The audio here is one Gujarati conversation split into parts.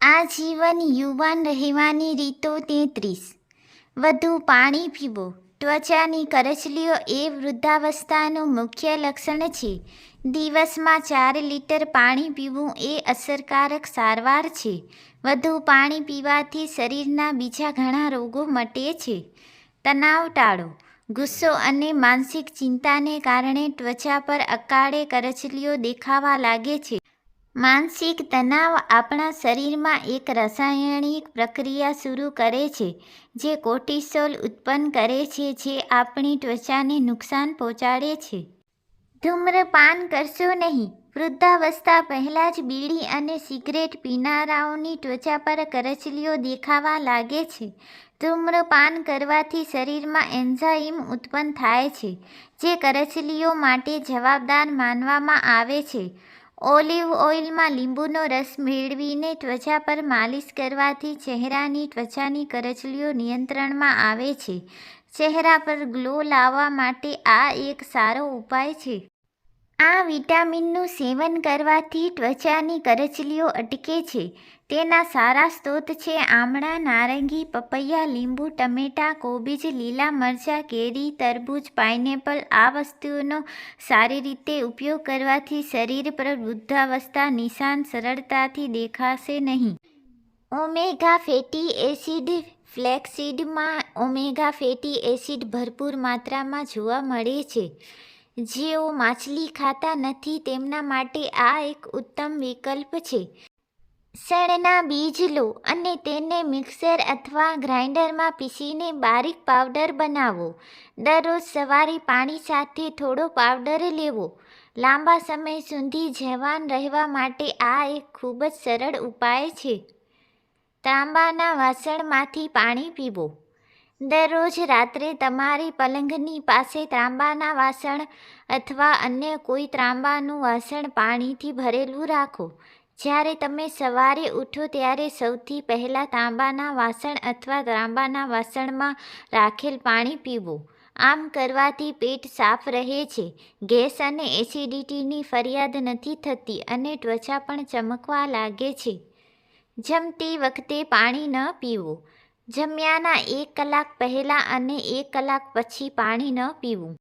આજીવન યુવાન રહેવાની રીતો તેત્રીસ. વધુ પાણી પીવો. ત્વચાની કરચલીઓ એ વૃદ્ધાવસ્થાનું મુખ્ય લક્ષણ છે. દિવસમાં ચાર લીટર પાણી પીવું એ અસરકારક સારવાર છે. વધુ પાણી પીવાથી શરીરના બીજા ઘણા રોગો મટે છે. તણાવ ટાળો. ગુસ્સો અને માનસિક ચિંતાને કારણે ત્વચા પર અકાળે કરચલીઓ દેખાવા લાગે છે. માનસિક તણાવ આપણા શરીરમાં એક રાસાયણિક પ્રક્રિયા શરૂ કરે છે, જે કોર્ટિસોલ ઉત્પન્ન કરે છે, જે આપણી ત્વચાને નુકસાન પહોંચાડે છે. ધૂમ્રપાન કરશો નહીં. વૃદ્ધાવસ્થા પહેલાં જ બીડી અને સિગરેટ પીનારાઓની ત્વચા પર કરચલીઓ દેખાવા લાગે છે. ધૂમ્રપાન કરવાથી શરીરમાં એન્ઝાઇમ ઉત્પન્ન થાય છે, જે કરચલીઓ માટે જવાબદાર માનવામાં આવે છે. ઓલિવ ઓઇલમાં લીંબુનો રસ મેળવીને ત્વચા પર માલિશ કરવાથી ચહેરાની ત્વચાની કરચલીઓ નિયંત્રણમાં આવે છે. ચહેરા પર ગ્લો લાવવા માટે આ એક સારો ઉપાય છે. આ વિટામિનનું સેવન કરવાથી ત્વચાની કરચલીઓ અટકે છે. તેના સારા સ્ત્રોત છે આમળા, નારંગી, પપૈયા, લીંબુ, ટમેટાં, કોબીજ, લીલા મરચાં, કેરી, તરબૂચ, પાઇનેપલ આ વસ્તુઓનો સારી રીતે ઉપયોગ કરવાથી શરીર પર વૃદ્ધાવસ્થા નિશાન સરળતાથી દેખાશે નહીં. ઓમેગા ફેટી એસિડ ફ્લેક્સીડમાં ઓમેગા ફેટી એસિડ ભરપૂર માત્રામાં જોવા મળે છે. જેઓ માછલી ખાતા નથી તેમના માટે આ એક ઉત્તમ વિકલ્પ છે. શણના બીજ લો અને તેને મિક્સર અથવા ગ્રાઇન્ડરમાં પીસીને બારીક પાવડર બનાવો. દરરોજ સવારે પાણી સાથે થોડો પાવડર લેવો. લાંબા સમય સુધી જવાન રહેવા માટે આ એક ખૂબ જ સરળ ઉપાય છે. તાંબાના વાસણમાંથી પાણી પીવો. દરરોજ રાત્રે તમારી પલંગની પાસે ત્રાંબાના વાસણ અથવા અન્ય કોઈ ત્રાંબાનું વાસણ પાણીથી ભરેલું રાખો. જ્યારે તમે સવારે ઉઠો ત્યારે સૌથી પહેલાં તાંબાના વાસણ અથવા ત્રાંબાના વાસણમાં રાખેલ પાણી પીવું. આમ કરવાથી પેટ સાફ રહે છે. ગેસ અને એસિડિટીની ફરિયાદ નથી થતી અને ત્વચા પણ ચમકવા લાગે છે. જમતી વખતે પાણી ન પીવું. જમ્યાના એક કલાક પહેલાં અને એક કલાક પછી પાણી ન પીવું.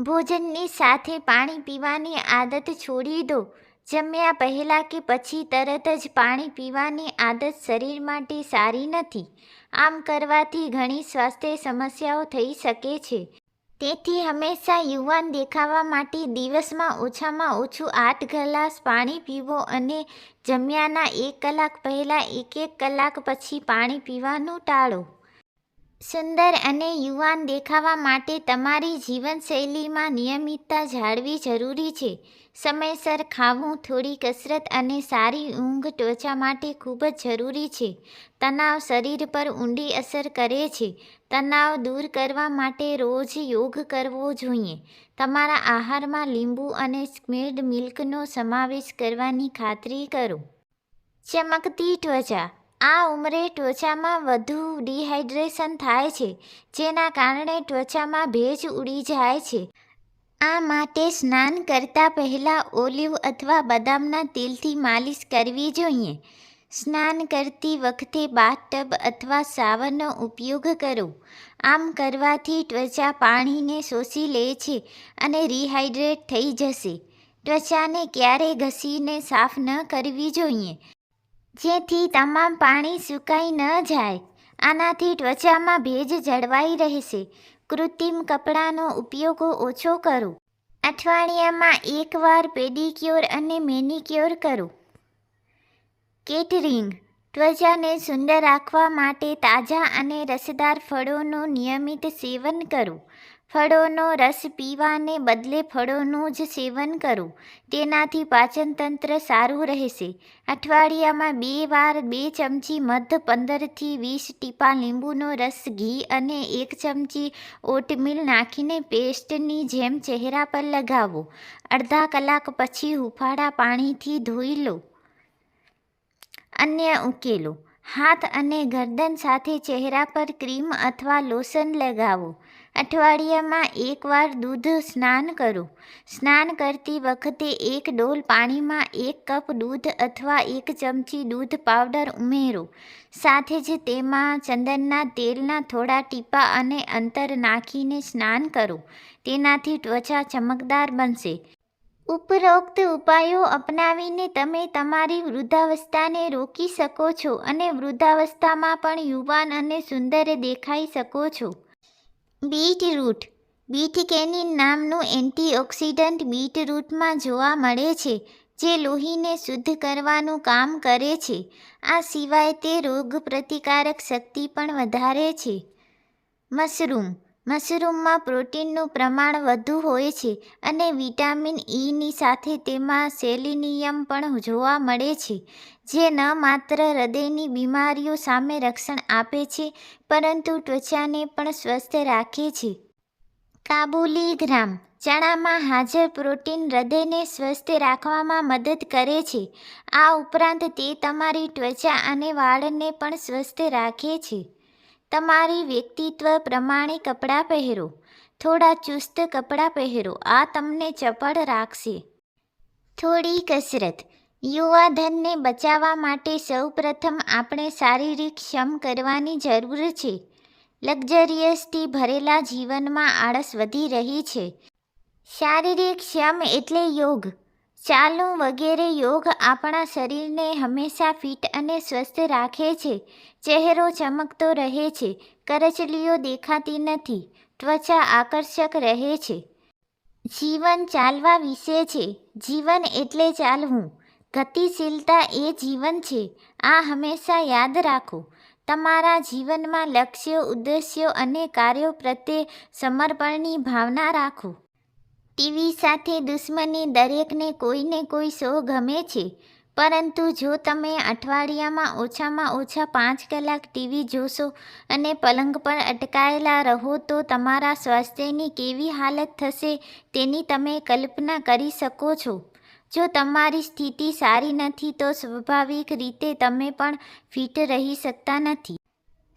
ભોજનની સાથે પાણી પીવાની આદત છોડી દો. જમ્યા પહેલાં કે પછી તરત જ પાણી પીવાની આદત શરીર માટે સારી નથી. આમ કરવાથી ઘણી સ્વાસ્થ્ય સમસ્યાઓ થઈ શકે છે. તેથી હંમેશા યુવાન દેખાવા માટે દિવસમાં ઓછામાં ઓછું આઠ ગ્લાસ પાણી પીવો અને જમ્યાના એક કલાક પહેલાં એક એક કલાક પછી પાણી પીવાનું ટાળો. સુંદર અને યુવાન દેખાવા માટે તમારી જીવનશૈલીમાં નિયમિતતા જાળવી જરૂરી છે. સમયસર ખાવું થોડી કસરત અને સારી ઊંઘ ત્વચા માટે ખૂબ જ જરૂરી છે. તણાવ શરીર પર ઊંડી અસર કરે છે. તણાવ દૂર કરવા માટે રોજ યોગ કરવો જોઈએ. તમારા આહારમાં લીંબુ અને સ્મેડ મિલ્કનો સમાવેશ કરવાની ખાતરી કરો. ચમકતી ત્વચા. આ ઉંમરે ત્વચામાં વધુ ડિહાઇડ્રેશન થાય છે, જેના કારણે ત્વચામાં ભેજ ઉડી જાય છે. આ માટે સ્નાન કરતાં પહેલાં ઓલિવ અથવા બદામના તેલથી માલિશ કરવી જોઈએ. સ્નાન કરતી વખતે બાથટબ અથવા સાવરનો ઉપયોગ કરો. આમ કરવાથી ત્વચા પાણીને શોષી લે છે અને રિહાઇડ્રેટ થઈ જશે. ત્વચાને ક્યારેય ઘસીને સાફ ન કરવી જોઈએ. જેથી તમામ પાણી સુકાઈ ન જાય. આનાથી ત્વચામાં ભેજ જળવાઈ રહેશે. કૃત્રિમ કપડાનો ઉપયોગ ઓછો કરો. અઠવાડિયામાં એકવાર પેડિક્યોર અને મેનિક્યોર કરો. કેટરિંગ ત્વચાને સુંદર રાખવા માટે તાજા અને રસદાર ફળોનું નિયમિત સેવન કરો. ફળોનો રસ પીવાને બદલે ફળોનું જ સેવન કરો. તેનાથી પાચનતંત્ર સારું રહેશે. અઠવાડિયામાં બે વાર બે ચમચી મધ, પંદરથી વીસ ટીપા લીંબુનો રસ, ઘી અને એક ચમચી ઓટમીલ નાખીને પેસ્ટની જેમ ચહેરા પર લગાવો. અડધા કલાક પછી હુફાળા પાણીથી ધોઈ લો. અન્ય ઉકેલો. હાથ અને ગરદન સાથે ચહેરા પર ક્રીમ અથવા લોશન લગાવો. અઠવાડિયામાં એકવાર દૂધ સ્નાન કરો. સ્નાન કરતી વખતે એક ડોલ પાણીમાં એક કપ દૂધ અથવા એક ચમચી દૂધ પાવડર ઉમેરો. સાથે જ તેમાં ચંદનના તેલના થોડા ટીપા અને અંતર નાખીને સ્નાન કરો. તેનાથી ત્વચા ચમકદાર બનશે. ઉપરોક્ત ઉપાયો અપનાવીને તમે તમારી વૃદ્ધાવસ્થાને રોકી શકો છો અને વૃદ્ધાવસ્થામાં પણ યુવાન અને સુંદર દેખાઈ શકો છો. બીટરૂટ. બીટ કેનિન નામનું એન્ટીઓક્સિડન્ટ બીટરૂટમાં જોવા મળે છે, જે લોહીને શુદ્ધ કરવાનું કામ કરે છે. આ સિવાય તે રોગપ્રતિકારક શક્તિ પણ વધારે છે. મશરૂમ. મશરૂમમાં પ્રોટીનનું પ્રમાણ વધુ હોય છે અને વિટામિન ઈની સાથે તેમાં સેલિનિયમ પણ જોવા મળે છે, જે ન માત્ર હૃદયની બીમારીઓ સામે રક્ષણ આપે છે, પરંતુ ત્વચાને પણ સ્વસ્થ રાખે છે. કાબુલી ગ્રામ ચણામાં હાજર પ્રોટીન હૃદયને સ્વસ્થ રાખવામાં મદદ કરે છે. આ ઉપરાંત તે તમારી ત્વચા અને વાળને પણ સ્વસ્થ રાખે છે. તમારી વ્યક્તિત્વ પ્રમાણે કપડાં પહેરો. થોડા ચુસ્ત કપડાં પહેરો. આ તમને ચપળ રાખશે. થોડી કસરત. યુવાધનને બચાવવા માટે સૌપ્રથમ આપણે શારીરિક શ્રમ કરવાની જરૂર છે. લક્ઝરિયસથી ભરેલા જીવનમાં આળસ વધી રહી છે. શારીરિક શ્રમ એટલે યોગ. ચાલવું વગેરે યોગ આપણા શરીરને હંમેશા ફિટ અને સ્વસ્થ રાખે છે. ચહેરો ચમકતો રહે છે. કરચલીઓ દેખાતી નથી. ત્વચા આકર્ષક રહે છે. જીવન ચાલવા વિશે છે. જીવન એટલે ચાલવું. ગતિશીલતા એ જીવન છે. આ હંમેશા યાદ રાખો. તમારા જીવનમાં લક્ષ્યો, ઉદ્દેશ્યો અને કાર્યો પ્રત્યે સમર્પણની ભાવના રાખો. ટીવી સાથે દુશ્મની દરેકને કોઈને કોઈ શો ગમે છે? પરંતુ જો તમે અઠવાડિયામાં ઓછામાં ઓછા પાંચ કલાક ટીવી જોશો અને પલંગ પર અટકાયેલા રહો તો તમારા સ્વાસ્થ્યની કેવી હાલત થશે તેની તમે કલ્પના કરી શકો છો. જો તમારી સ્થિતિ સારી નથી તો સ્વાભાવિક રીતે તમે પણ ફિટ રહી શકતા નથી.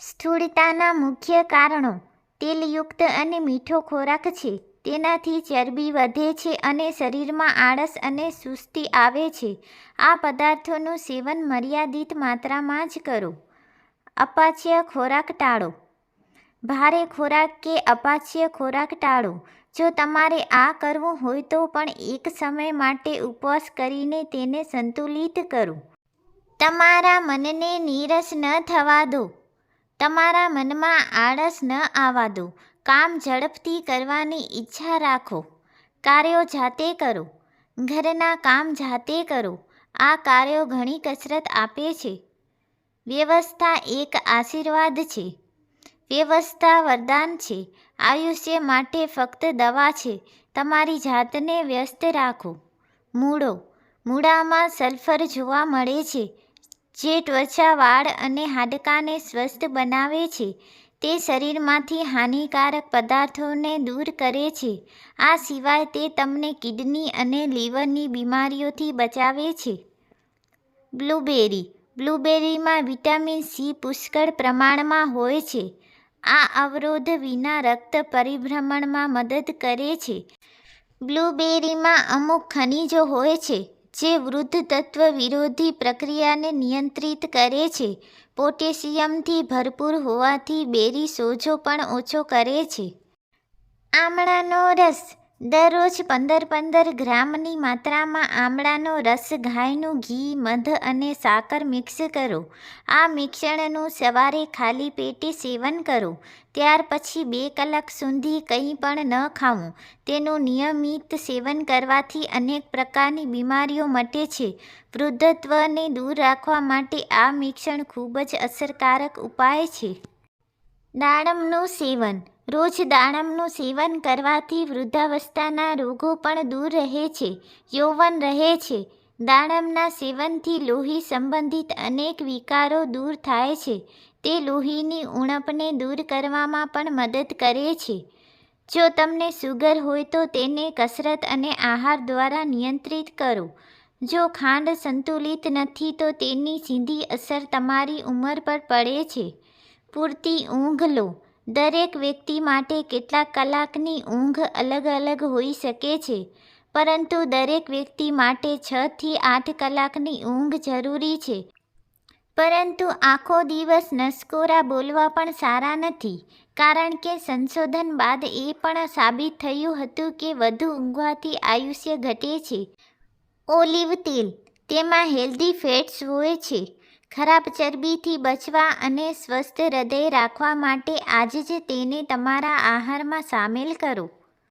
સ્થૂળતાના મુખ્ય કારણો, તેલયુક્ત અને મીઠો ખોરાક છે. તેનાથી ચરબી વધે છે અને શરીરમાં આળસ અને સુસ્તી આવે છે. આ પદાર્થોનું સેવન મર્યાદિત માત્રામાં જ કરો. અપાચ્ય ખોરાક ટાળો. ભારે ખોરાક કે અપાચ્ય ખોરાક ટાળો. જો તમારે આ કરવું હોય તો પણ એક સમય માટે ઉપવાસ કરીને તેને સંતુલિત કરો. તમારા મનને નીરસ ન થવા દો. તમારા મનમાં આળસ ન આવવા દો. કામ ઝડપથી કરવાની ઈચ્છા રાખો. કાર્યો જાતે કરો. ઘરના કામ જાતે કરો. આ કાર્યો ઘણી કસરત આપે છે. વ્યવસ્થા એક આશીર્વાદ છે. વ્યવસ્થા વરદાન છે. આયુષ્ય માટે ફક્ત દવા છે. તમારી જાતને વ્યસ્ત રાખો. મૂળો. મૂળામાં સલ્ફર જોવા મળે છે. જે ત્વચા, વાળ અને હાડકાને સ્વસ્થ બનાવે છે. તે શરીરમાંથી હાનિકારક પદાર્થોને દૂર કરે છે. આ સિવાય તે તમને કિડની અને લીવરની બીમારીઓથી બચાવે છે. બ્લૂબેરી. બ્લૂબેરીમાં વિટામિન સી પુષ્કળ પ્રમાણમાં હોય છે. આ અવરોધ વિના રક્ત પરિભ્રમણમાં મદદ કરે છે. બ્લૂબેરીમાં અમુક ખનિજો હોય છે. જે વૃદ્ધ તત્વ વિરોધી પ્રક્રિયાને નિયંત્રિત કરે છે. પોટેશિયમથી ભરપૂર હોવાથી બેરી સોજો પણ ઓછો કરે છે. આમળાનો રસ દરરોજ પંદર પંદર ગ્રામની માત્રામાં આમળાનો રસ, ગાયનું ઘી, મધ અને સાકર મિક્સ કરો. આ મિશ્રણનું સવારે ખાલી પેટે સેવન કરો. ત્યાર પછી બે કલાક સુધી કંઈ પણ ન ખાવું. તેનું નિયમિત સેવન કરવાથી અનેક પ્રકારની બીમારીઓ મટે છે. વૃદ્ધત્વને દૂર રાખવા માટે આ મિશ્રણ ખૂબ જ અસરકારક ઉપાય છે. દાડમનું સેવન. રોજ દાડમનું સેવન કરવાથી વૃદ્ધાવસ્થાના રોગો પણ દૂર રહે છે, યૌવન રહે છે. દાડમના સેવનથી લોહી સંબંધિત અનેક વિકારો દૂર થાય છે. તે લોહીની ઉણપને દૂર કરવામાં પણ મદદ કરે છે. જો તમને સુગર હોય તો તેને કસરત અને આહાર દ્વારા નિયંત્રિત કરો. જો ખાંડ સંતુલિત નથી તો તેની સીધી અસર તમારી ઉંમર પર પડે છે. પૂરતી ઊંઘ લો દરેક વ્યક્તિ માટે કેટલાક કલાકની ઊંઘ અલગ અલગ હોઈ શકે છે, પરંતુ દરેક વ્યક્તિ માટે છથી આઠ કલાકની ઊંઘ જરૂરી છે. પરંતુ આખો દિવસ નસકોરા બોલવા પણ સારા નથી, કારણ કે સંશોધન બાદ એ પણ સાબિત થયું હતું કે વધુ ઊંઘવાથી આયુષ્ય ઘટે છે. ઓલિવ તેલ, તેમાં હેલ્ધી ફેટ્સ હોય છે. ખરાબ ચરબીથી બચવા અને સ્વસ્થ હૃદય રાખવા માટે આજે જ તેને તમારા આહારમાં સામેલ કરો.